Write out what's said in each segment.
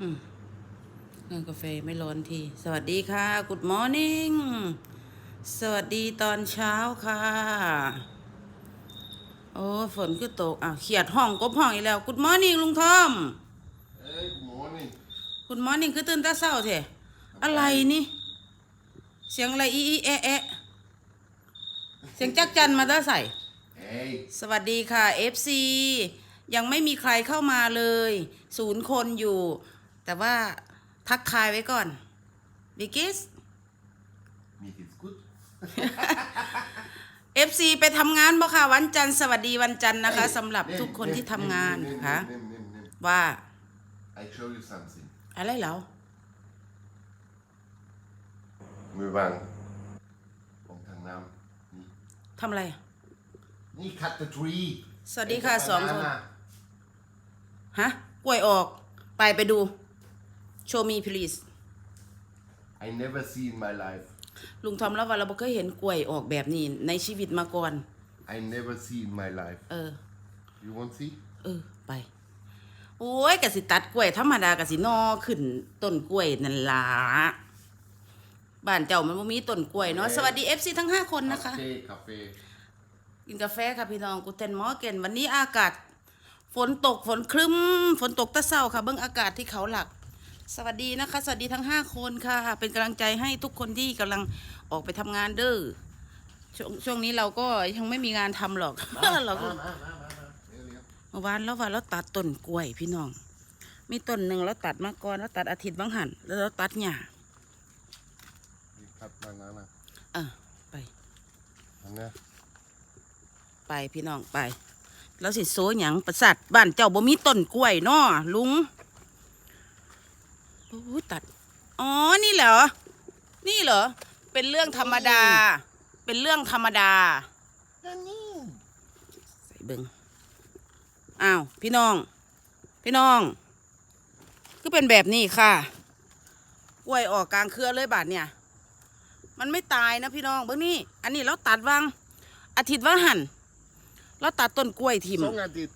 อืมเรื่องกาแฟไม่ร้อนที สวัสดีค่ะ Good morning สวัสดีตอนเช้าค่ะ โอ้ฝนก็ตกอะเขียดห้องกบห้องอีกแล้ว Good morning ลุงทอม Hey, good morning. Good morning คือตื่นแต่เช้าเถอะอะไรนี่ เสียงอะไรอีอีแอะแอะเสียงจักจันมาได้ใส่ Hey. สวัสดีค่ะ FC ยังไม่มีใครเข้ามาเลย ศูนย์คนอยู่ แต่ว่าทักทายไว้ก่อนบิกิส Me geht's gut. FC ไปทำงานบ่ค่ะวันจันทร์สวัสดีวันจันทร์นะคะ Hey, สำหรับ nimm, ทุกคน nimm, ที่ nimm, ทำงาน nimm, นะคะ nimm, nimm, nimm, nimm. ว่า I show you something. อะไรเหรอ มือวางลงทางน้ำนี่ทำอะไร นี่ cut the tree สวัสดีค่ะไสองคน banana ฮะกล้วยออก ไปไปดู โชว์มี please I never see in my life ลุงทอมแล้วว่าเราบ่เคยเห็นกล้วยออกแบบนี้ในชีวิตมาก่อน I never see in my life เออ you want see เออ ไป โอ้ยกะสิตัดกล้วยธรรมดากะสินอขึ้นต้นกล้วยนั่นล่ะบ้านเจ้ามันบ่มีต้นกล้วยเนาะสวัสดี FC ทั้ง 5 คนนะคะ คาเฟ่คาเฟ่กินกาแฟค่ะพี่น้องกูเทนมอร์เกนวันนี้อากาศ ฝนตกฝนครึ้ม ฝนตกแตะเศร้าค่ะ เบิ่งอากาศที่เขาหลัก สวัสดีนะคะ สวัสดีทั้ง 5 คนค่ะ เป็นกำลังใจให้ทุกคนที่กำลังออกไปทำงานเด้อช่วงช่วงนี้เราก็ยังไม่มีงานทำหรอกเราก็มามามามามาเร็วเร็วเมื่อวานแล้วว่าเราตัดต้นกล้วยพี่น้อง มีต้นหนึ่งเราตัดมาก่อนแล้วตัดอาทิตย์บางหันแล้วเราตัดหญ้านี่ cut banana เออไปอันเนี้ยไปพี่น้องไปแล้วสิโซหยังประสาทบ้านเจ้าบ่มีต้นกล้วยเนาะลุง โอ้ยตัด อ๋อ นี่เหรอ นี่เหรอ เป็นเรื่องธรรมดา เป็นเรื่องธรรมดาอันนี้ใส่เบิงอ้าว พี่น้อง พี่น้องก็เป็นแบบนี้ค่ะกล้วยออกกลางเครือเลยบาดเนี่ย มันไม่ตายนะพี่น้องเบิ้งนี่ อันนี้เราตัดวาง อาทิตย์วันหันเราตัดต้นกล้วยทิมสองอาทิตย์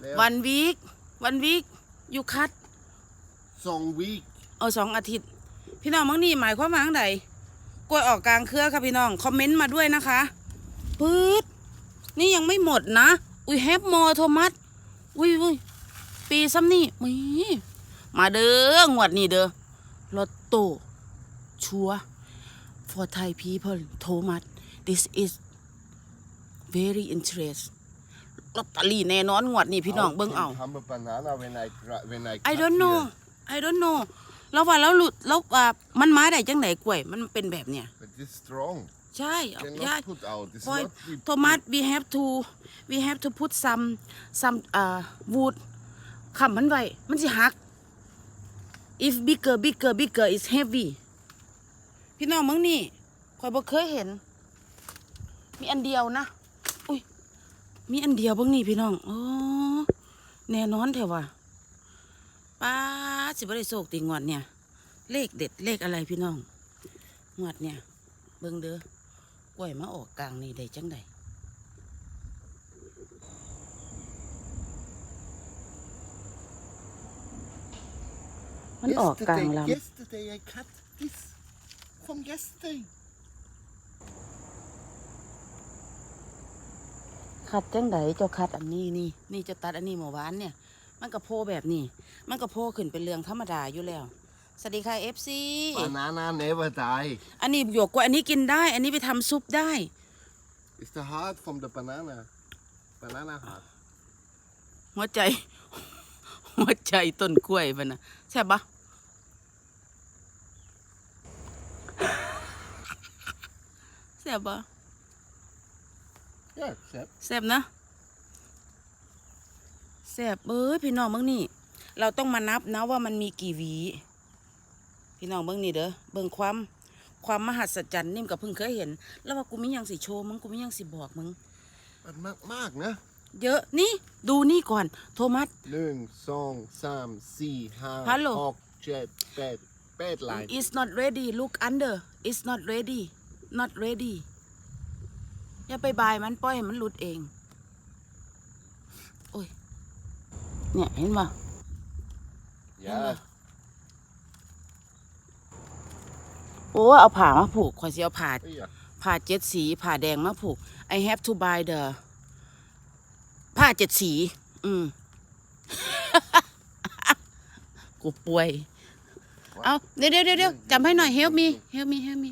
แล้ววันวีควันวีคอยู่คัด สองวีคเอาสองอาทิตย์ พี่น้องมั้งนี่หมายความว่าจั่งใดกล้วยออกกลางเครือค่ะพี่น้อง คอมเมนต์มาด้วยนะคะปื๊ดนี่ยังไม่หมดนะ อุ้ยแฮปมอโทมัสอุ้ยอุ้ยปีซ้ำนี่มีมาเด้องวดนี่เด้อลอตโต้ชัว for Thai people Thomas this is very interest ลอตเตอรี่แน่นอนงวดนี่พี่น้องเบิ่งเอาทำ a banana when I gra- when I I cut don't know here. I don't know แล้วว่าแล้วหลุดแล้วว่ามันมาได้จังไหนกล้วย มันเป็นแบบเนี้ย but this strong ใช่ cannot ใช่ put out this is Boy, not deep. Thomas we have to we have to put some some uh wood คำมันไว้ มันสิหัก if bigger bigger bigger is heavy พี่น้องมึงนี่คอยบ่เคยเห็น มีอันเดียวนะ อุ้ย มีอันเดียวเบิ่งนี่พี่น้องโอ้แน่นอนแถวว่าป้าด สิบ่ได้โศกติงวดเนี่ย เลขเด็ดเลขอะไรพี่น้องงวดเนี่ย เบิ่งเด้อกล้วยมาออกกลางนี่ได้จังใดมันออกกลางล Yesterday- Yesterday I cut this from yesterday. ำคัดจังใดเจ้าคัดอันนี้นี่ นี่เจะตัดอันนี้เมื่อวานเนี่ย มันก็โพแบบนี้ มันก็โพขึ้นเป็นเรื่องธรรมดาอยู่แล้ว สวัสดีค่ะ FC Banana never die. อันนี้หยวกกว่าอันนี้กินได้ อันนี้ไปทำซุปได้ It's the heart from the banana. Banana heart. หัวใจ หัวใจต้นกล้วยมันนะใช่บปะแซ่บปะ Yeah, Sepp. แซ่บนะ แซ่บเอ้ยพี่น้องเบิ่งนี่ เราต้องมานับนะว่ามันมีกี่หวี พี่น้องเบิ่งนี่เด้อเบิ่งความความมหัศจรรย์นิ่มกับเพิ่งเคยเห็น แล้วว่ากูมีหยังสิโชว์มึงกูมีหยังสิบอกมึงมันมากมากๆนะ เยอะนี่ดูนี่ก่อน โทมัสหนึ่งสองสามสี่ห้าฮัลโหลหกเจ็ดแปดแปดลาย It's not ready look under It's not ready not ready อย่าไปบายมันปล่อยให้มันหลุดเอง โอ้ย เนี่ยเห็นป่ะ Yeah. โอ้เอาผ้ามาผูกข่อยสิเอาผ้า Ja. ผ้าเจ็ดสีผ้าแดงมาผูก I have to buy the ผ้าเจ็ดสี อืม กูป่วย เอาเดี๋ยวเดี๋ยวเดี๋ยวเดี๋ยวจำให้หน่อย help me help me help me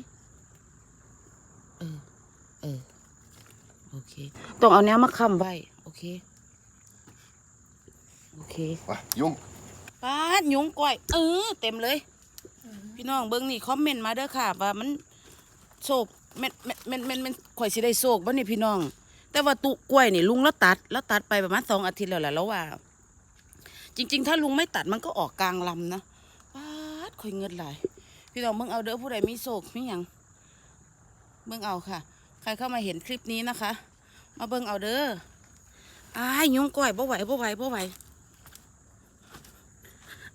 เออ เออ โอเค ต้องเอาเนี้ยมาค้ำไว้ โอเค โอเค Ah, jong. ป้าดยุงก้อยเออเต็มเลย พี่น้องเบิ้งนี่คอมเมนต์มาเด้อค่ะว่ามันโศกแม่นแม่นแม่นแม่นแม่นข่อยสิได้โศกบ่นี่พี่น้อง แต่ว่าตุกล้วยนี่ลุงแล้วตัด แล้วตัดไปประมาณสองอาทิตย์แล้วแหละแล้วว่า จริง ๆ ถ้าลุงไม่ตัดมันก็ออกกลางลำนะป้าดข่อยเงินหลายพี่น้องเบิ่งเอาเด้อผู้ใดมีโศกมีหยังเบิ่งเอาค่ะ ใครเข้ามาเห็นคลิปนี้นะคะ มาเบิ่งเอาเด้ออ้ายยุงก้อยบ่ไหวบ่ไหวบ่ไหว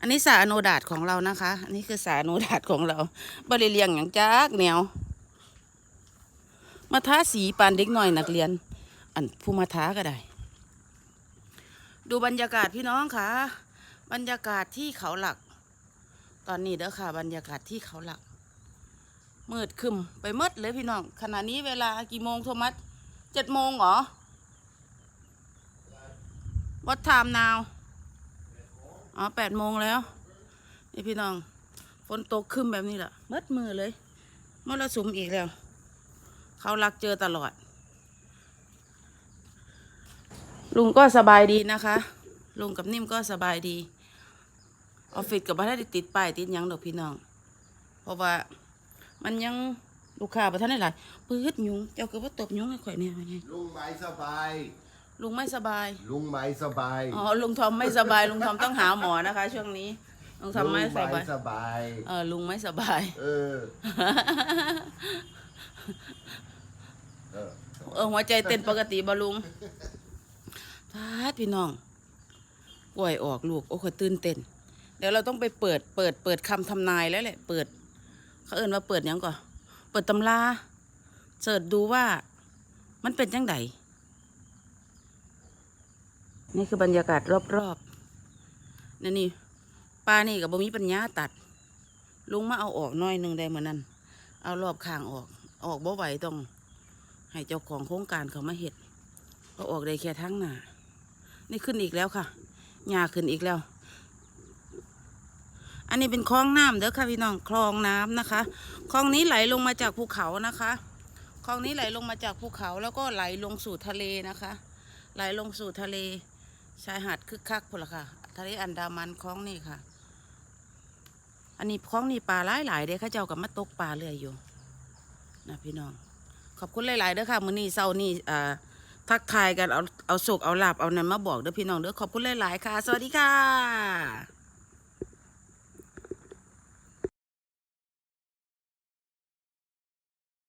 อันนี้สาอโนดาตของเรานะคะ อันนี้คือสาอโนดาตของเราบริเลียงอย่างจักแนว มาท้าสีปานเด็กหน่อยนักเรียน อันผู้มาท้าก็ได้ ดูบรรยากาศพี่น้องค่ะ บรรยากาศที่เขาหลัก ตอนนี้เด้อค่ะ บรรยากาศที่เขาหลักมืดคึมไปมืดเลยพี่น้อง ขณะนี้เวลากี่โมงโทมัสเจ็ดโมงเหรอ What time now อ๋อแปดโมงแล้ว นี่พี่น้อง ฝนตกขึ้นแบบนี้แหละมืดมือเลยมรสุมอีกแล้ว เขารักเจอตลอด ลุงก็สบายดีนะคะ ลุงกับนิ่มก็สบายดี ออฟฟิศกับบ้านได้ติดป้ายติดยังดอกพี่น้อง เพราะว่ามันยังลูกค้าประท่านได้หลายปื๊ดยุง เจ้าก็ว่าตบยุงให้ข่อยเนี่ยไง Lung mij zo bij. ลุงไม่สบาย Lung mij zo bij. อ๋อ ลุงทอมไม่สบาย ลุงทอมต้องหาหมอนะคะ ช่วงนี้ ลุงทอมไม่ Lung สบาย mij zo bij. เออ ลุงไม่สบาย Eh. Eh. เออ หัวใจเต้นปกติบอลุงพาดพี่น้องป่วยออกลูก โอ้ขอยตื่นเต้น เดี๋ยวเราต้องไปเปิด เปิด เปิดคำทำนายแล้วแหละ เปิด เขาเอิ้นว่าเปิดหยังก่อน เปิดตำราเสิร์ชดูว่า มันเป็นจังได นี่คือบรรยากาศรอบๆนี่นี่ปลานี่กับบ่มีปัญญาตัด ลุงมาเอาออกน้อยหนึ่งได้เหมือนนั้น เอารอบข้างออก ออกบ่ไหวต้อง ให้เจ้าของโครงการเขามาเห็ดก็ออกได้แค่ทั้งหน้านี่ขึ้นอีกแล้วค่ะหญ้าขึ้นอีกแล้ว อันนี้เป็นคลองน้ำเด้อค่ะพี่น้องคลองน้ำนะคะ คลองนี้ไหลลงมาจากภูเขานะคะ คลองนี้ไหลลงมาจากภูเขาแล้วก็ไหลลงสู่ทะเลนะคะ ไหลลงสู่ทะเล ชายหาดคึกคักพุ่นละค่ะ ทะเลอันดามันคลองนี่ค่ะ อันนี้คลองนี่ปลาหลายหลายเด้เข้าเจ้ากับมาตกปลาเรื่อยอยู่นะพี่น้อง ขอบคุณหลายๆเด้อค่ะมื้อนี้เช้านี่อ่าทักทายกันเอาเอาโศกเอาหลับเอานั้นมาบอกเด้อพี่น้องเด้อขอบคุณหลายๆค่ะ สวัสดีค่ะ